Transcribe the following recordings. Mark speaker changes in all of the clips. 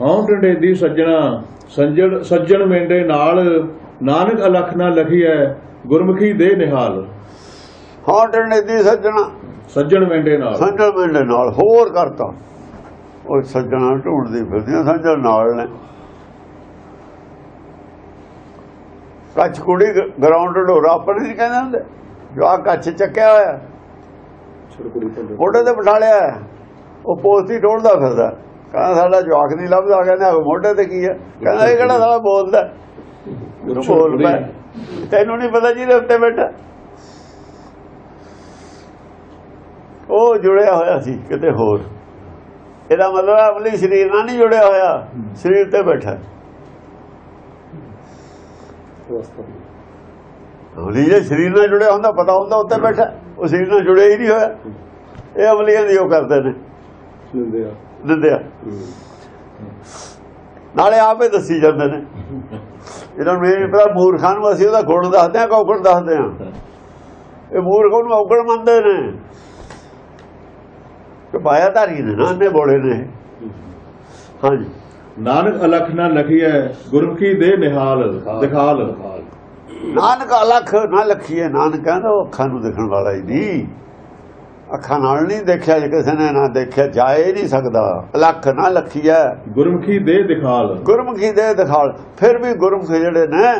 Speaker 1: ਹਉ ਟੰਡੇ ਦੀ ਸੱਜਣਾ ਸੰਜਣ ਸੱਜਣ ਮੇਂਡੇ ਨਾਲ ਨਾਨਕ ਅਲਖ ਨਾ ਲਖੀਐ ਗੁਰਮੁਖੀ ਦੇ ਨਿਹਾਲ।
Speaker 2: ਹਾਂ ਟੰਡੇ ਦੀ ਸੱਜਣਾ।
Speaker 1: ਸੱਜਣ ਮੇਂਡੇ ਨਾਲ।
Speaker 2: ਸੰਜਲ ਮਿੰਡੇ ਨਾਲ ਹੋਰ ਕਰਤਾ। ਉਹ ਸੱਜਣਾ ਢੂੰਡਦੀ ਫਿਰਦੀਆਂ ਸੰਜਲ ਨਾਲ ਨੇ। ਕੱਚ ਕੁੜੀ ਗਰਾਊਂਡ ਢੋਰਾ ਆਪਣੇ ਨਹੀਂ ਕਹਿੰਦੇ ਹੁੰਦੇ। ਜੋ ਆ ਕੱਚ ਚੱਕਿਆ ਹੋਇਆ। ਮੋਢੇ ਤੇ ਬਿਠਾ ਲਿਆ। ਹੈ। ਉਹ ਪੋਸਤੀ ਢੋਲਦਾ ਫਿਰਦਾ। ਕਹਿੰਦਾ ਸਾਡਾ ਜਵਾਕ ਨਹੀਂ ਲੱਭਦਾ ਕਹਿੰਦਾ ਉਹ ਮੋਢੇ ਤੇ ਕੀ ਹੈ? ਕਹਿੰਦਾ ਇਹ ਕਿਹੜਾ ਸਾਲਾ ਬੋਲਦਾ? ਤੂੰ ਬੋਲ ਪੈ ਤੈਨੂੰ ਨਹੀਂ ਪਤਾ ਜਿਹਦੇ ਉੱਤੇ ਬੈਠਾ। ਉਹ ਜੁੜਿਆ ਹੋਇਆ ਸੀ ਕਿਤੇ ਹੋਰ। ਇਹਦਾ ਮਤਲਬ ਹੈ ਅਮਲੀ ਸਰੀਰ ਨਾਲ ਨਹੀਂ ਜੁੜਿਆ ਹੋਇਆ ਸਰੀਰ ਤੇ ਬੈਠਾ। ਅਮਲੀ ਜੇ ਸਰੀਰ ਨਾਲ ਜੁੜਿਆ ਹੁੰਦਾ ਪਤਾ ਹੁੰਦਾ ਉੱਤੇ ਬੈਠਾ। ਉਹ ਸਰੀਰ ਨਾਲ ਜੁੜਿਆ ਹੀ ਨਹੀਂ ਹੋਇਆ। ਇਹ ਅਮਲੀਆਂ ਦੀ ਉਹ ਕਰਦੇ ਨੇ। ਦਿੰਦੇ ਆ। ਨਾਲੇ ਆਪੇ ਦੱਸੀ ਜਾਂਦੇ ਨੇ। ਇਹਨਾਂ ਨੂੰ ਇਹ ਪਤਾ ਮੂਰਖਾਂ ਨੂੰ ਅਸੀਂ ਉਹਦਾ ਗੁਣ ਦੱਸਦੇ ਆ ਕੌਕੜ ਦੱਸਦੇ ਆ ਇਹ ਮੂਰਖ ਨੂੰ ਔਗਣ ਮੰਨਦੇ ਨੇ। ਕਿ ਪਾਇਆ ਧਾਰੀ ਨੇ ਨਾ ਨੇ ਬੋਲੇ ਨੇ ਹਾਂਜੀ।
Speaker 1: ਨਾਨਕ ਅਲਖ ਨਾ ਲਖੀਐ ਗੁਰਮੁਖੀ ਦੇ ਨਿਹਾਲ ਦਿਖਾਲ।
Speaker 2: ਨਾਨਕ ਅਲਖ ਨਾ ਲਖੀਏ ਨਾਨਕ ਕਹਿੰਦਾ ਉਹ ਅੱਖਾਂ ਨੂੰ ਦੇਖਣ ਵਾਲਾ ਹੀ ਨਹੀਂ। ਅੱਖਾਂ ਨਾਲ ਨਹੀਂ ਦੇਖਿਆ ਜੇ ਕਿਸੇ ਨੇ ਨਾ ਦੇਖਿਆ ਜਾਏ ਨਹੀਂ ਸਕਦਾ। ਅਲਖ ਨਾ ਲਖੀਏ
Speaker 1: ਗੁਰਮੁਖੀ ਦੇ ਦਿਖਾਲ।
Speaker 2: ਗੁਰਮੁਖੀ ਦੇ ਦਿਖਾਲ। ਫਿਰ ਵੀ ਗੁਰਮੁਖ ਜਿਹੜੇ ਨੇ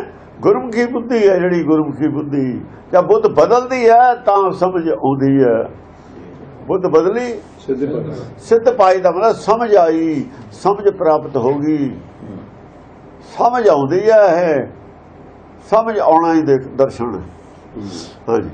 Speaker 2: ਗੁਰਮੁਖੀ ਬੁੱਧੀ ਹੈ ਜਿਹੜੀ ਗੁਰਮੁਖੀ ਬੁੱਧੀ। ਜਾਂ ਬੁੱਧ ਬਦਲਦੀ ਹੈ ਤਾਂ ਸਮਝ ਆਉਂਦੀ ਹੈ ਬੁੱਧ ਬਦਲੀ? ਸਿੱਧ ਪਾਈ ਦਾ ਮਤਲਬ ਸਮਝ ਆਈ ਸਮਝ ਪ੍ਰਾਪਤ ਹੋ ਗਈ। ਸਮਝ ਆਉਂਦੀ ਹੈ ਸਮਝ ਆਉਣਾ ਹੀ ਦਰਸ਼ਨ। ਹਾਂਜੀ।